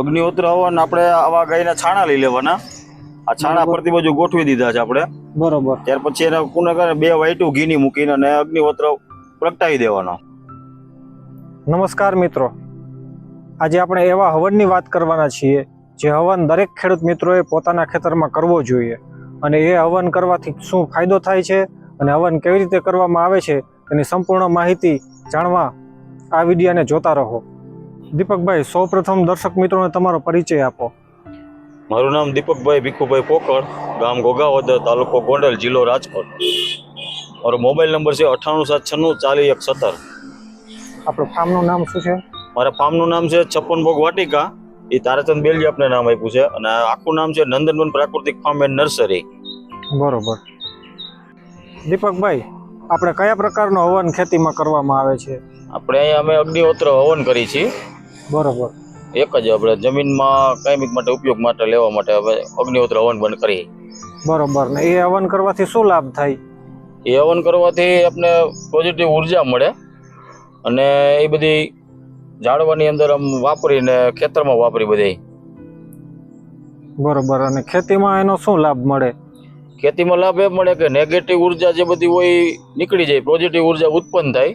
અગ્નિહોત્ર હવન આપણે આવા ગાયના છાણા લઈ લેવાના. આ છાણા પરથી બાજુ ગોઠવી દીધા છે આપણે. બરોબર. ત્યાર પછી એને કુને કરે બે વાઈટું ઘીની મૂકીને અને અગ્નિહોત્ર પ્રગટાવી દેવાનો. નમસ્કાર મિત્રો. આજે આપણે એવા હવનની વાત કરવાના છીએ જે હવન દરેક ખેડૂત મિત્રોએ પોતાના ખેતરમાં કરવો જોઈએ. અને એ હવન કરવાથી શું ફાયદો થાય છે અને હવન કેવી રીતે કરવામાં આવે છે તેની સંપૂર્ણ માહિતી જાણવા આ વિડીયોને જોતા રહો. દીપકભાઈ સૌપ્રથમ દર્શક મિત્રોને તમારો પરિચય આપો. મારું નામ દીપકભાઈ ભીખુભાઈ પોકળ ગામ ગોગાવદ તાલુકો ગોંડલ જિલ્લો રાજકોટ. મારો મોબાઈલ નંબર છે અઠ્ઠાણું સાત છન્નું ચાલીસ એક સત્તર. આપણું ફાર્મનું નામ શું છે? મારા ફાર્મનું નામ છે છપ્પન ભોગ વાટિકા. એ તારાચંદ બેલજી આપને નામ આપ્યું છે. અને આખું નામ છે નંદનવન પ્રાકૃતિક ફાર્મ એન્ડ નર્સરી. બરોબર. દીપકભાઈ આપણે કયા પ્રકારનું હવન ખેતીમાં કરવામાં આવે છે? આપણે અહીંયા અમે અગ્નિહોત્ર હવન કરી છીએ. બરોબર. એક જ આપણે જમીનમાં કાયમિક માટે ઉપયોગ માટે લેવા માટે હવે અગ્નિહોત્ર હવન બંધ કરી બરોબર. ને એ હવન કરવાથી શું લાભ થાય? એ હવન કરવાથી આપણે પોઝિટિવ ઊર્જા મળે અને એ બધી ઝાડવાની અંદર આમ વાપરીને ખેતરમાં વાપરી બધી. બરોબર. અને ખેતીમાં એનો શું લાભ મળે? ખેતીમાં લાભ એ મળે કે નેગેટિવ ઊર્જા જે બધી હોય નીકળી જાય. પોઝિટિવ ઊર્જા ઉત્પન્ન થાય.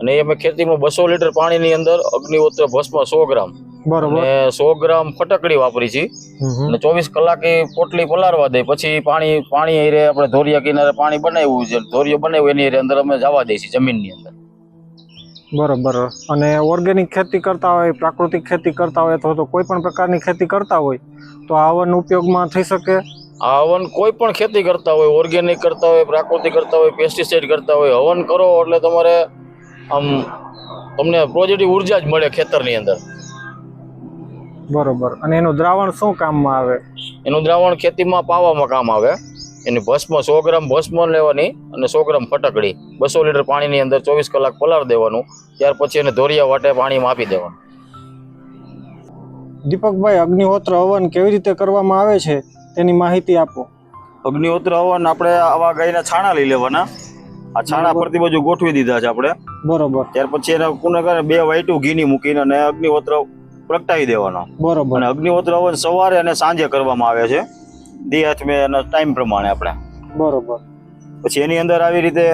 અને અમે ખેતીમાં બસો લીટર પાણીની અંદર અગ્નિહોત્ર ભસ્મ સો ગ્રામ. બરોબર. સો ગ્રામ ફટકડી વાપરી છે. હમ હમ. અને ચોવીસ કલાકે પોટલી પલાળવા દે. પછી પાણી પાણી રે આપણે ધોરિયા કિનારે પાણી બનાવ્યું છે. ધોરિયો બનાવ્યું એની અંદર અમે જવા દઈએ છીએ જમીનની અંદર. બરોબર. અને ઓર્ગેનિક ખેતી કરતા હોય પ્રાકૃતિક ખેતી કરતા હોય અથવા તો કોઈ પણ પ્રકારની ખેતી કરતા હોય તો આ હવન ઉપયોગમાં થઈ શકે? આ હવન કોઈ પણ ખેતી કરતા હોય ઓર્ગેનિક કરતા હોય પ્રાકૃતિક કરતા હોય પેસ્ટિસાઇડ કરતા હોય હવન કરો એટલે તમારે આમ તમને પોઝિટિવ ઊર્જા જ મળે ખેતરની અંદર. બરોબર. અને એનું દ્રાવણ શું કામમાં આવે? એનું દ્રાવણ ખેતીમાં પાવામાં કામ આવે. એની ભસ્મ સો ગ્રામ ભસ્મ લેવાની અને સો ગ્રામ ફટકડી. બસો લીટર પાણીની અંદર ચોવીસ કલાક પલાળ દેવાનું. ત્યાર પછી એને ધોરિયા વાટે પાણીમાં આપી દેવાનું. દીપકભાઈ અગ્નિહોત્ર હવન કેવી રીતે કરવામાં આવે છે? તેની માહિતી આપો. અગ્નિહોત્ર હવન આપણે આવા ગાયના છાણા લઈ લેવાના. આ છાણા પરથી બાજુ ગોઠવી દીધા છે આપણે. બરોબર. ત્યાર પછી એને કુને કરે બે વાઈટું ઘીની મૂકીને અને અગ્નિહોત્ર પ્રગટાવી દેવાનો. બરોબર. અને અગ્નિહોત્ર હવન સવારે અને સાંજે કરવામાં આવે છે. દેહ એના ટાઈમ પ્રમાણે આપણે. બરોબર. પછી એની અંદર આવી રીતે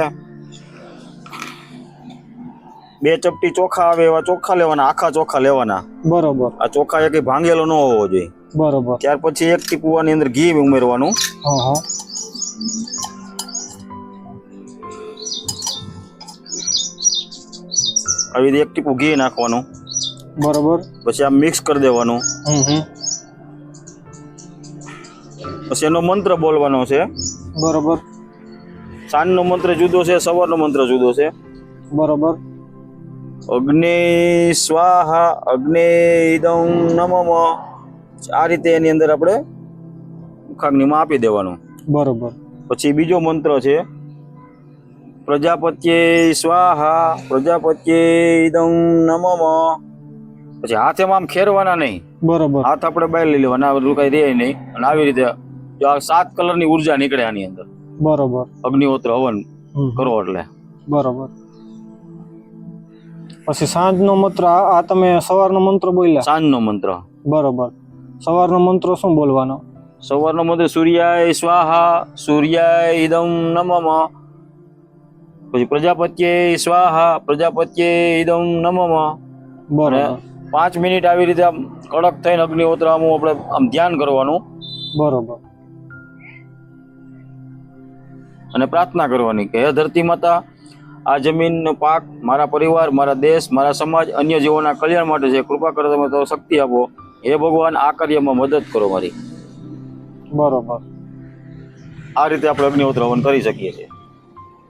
બે ચપટી ચોખા આવે એવા ચોખા લેવાના આખા ચોખા લેવાના. બરોબર. આ ચોખા એક ભાંગેલો ન હોવો જોઈએ. બરોબર. ત્યાર પછી એક ટીપુવાની અંદર ઘી ઉમેરવાનું. હા હા. આવી રીતે એક ટીપું ઘી નાખવાનું. બરોબર. પછી આ મિક્સ કરી દેવાનું. પછી એનો મંત્ર બોલવાનો છે. બરોબર. સાંજનો મંત્ર જુદો છે સવારનો મંત્ર જુદો છે. બરોબર. અગ્નિ સ્વાહા અગ્નિ ઇદમ નમમ આ રીતે એની અંદર આપણે મુખાગ્નિમાં આપી દેવાનું. બરોબર. પછી બીજો મંત્ર છે. પ્રજાપત્યે સ્વાહા પ્રજાપત્યે ઇદમ નમમ પછી હાથ એમાં આમ ખેરવાના નહીં. બરોબર. હાથ આપણે બહાર લઈ લેવાના બધું કઈ રહે નહીં. અને આવી રીતે જો આ સાત કલરની ઊર્જા નીકળે આની અંદર. બરોબર. અગ્નિહોત્ર હવન. કરો એટલે. બરોબર. પછી સાંજનો મંત્ર આ તમે સવારનો મંત્ર બોલ્યા? સાંજનો મંત્ર. બરોબર. સવારનો મંત્ર શું બોલવાનો? સવારનો મંત્ર સૂર્યાય સ્વાહા સૂર્યાય ઇદમ નમમ પછી પ્રજાપત્યે સ્વાહા પ્રજાપત્યે ઇદમ નમમ બરાબર. પાંચ મિનિટ આવી રીતે આમ કડક થઈને અગ્નિહોત્ર આમ આપણે આમ ધ્યાન કરવાનું. બરોબર. અને પ્રાર્થના કરવાની કે હે ધરતી માતા આ જમીનનો પાક મારા પરિવાર મારા દેશ મારા સમાજ અન્ય જીવોના કલ્યાણ માટે છે. કૃપા કરો તમે તો શક્તિ આપો. હે ભગવાન આ કાર્યમાં મદદ કરો મારી. બરોબર. આ રીતે આપણે અગ્નિહોત્ર હવન કરી શકીએ છીએ.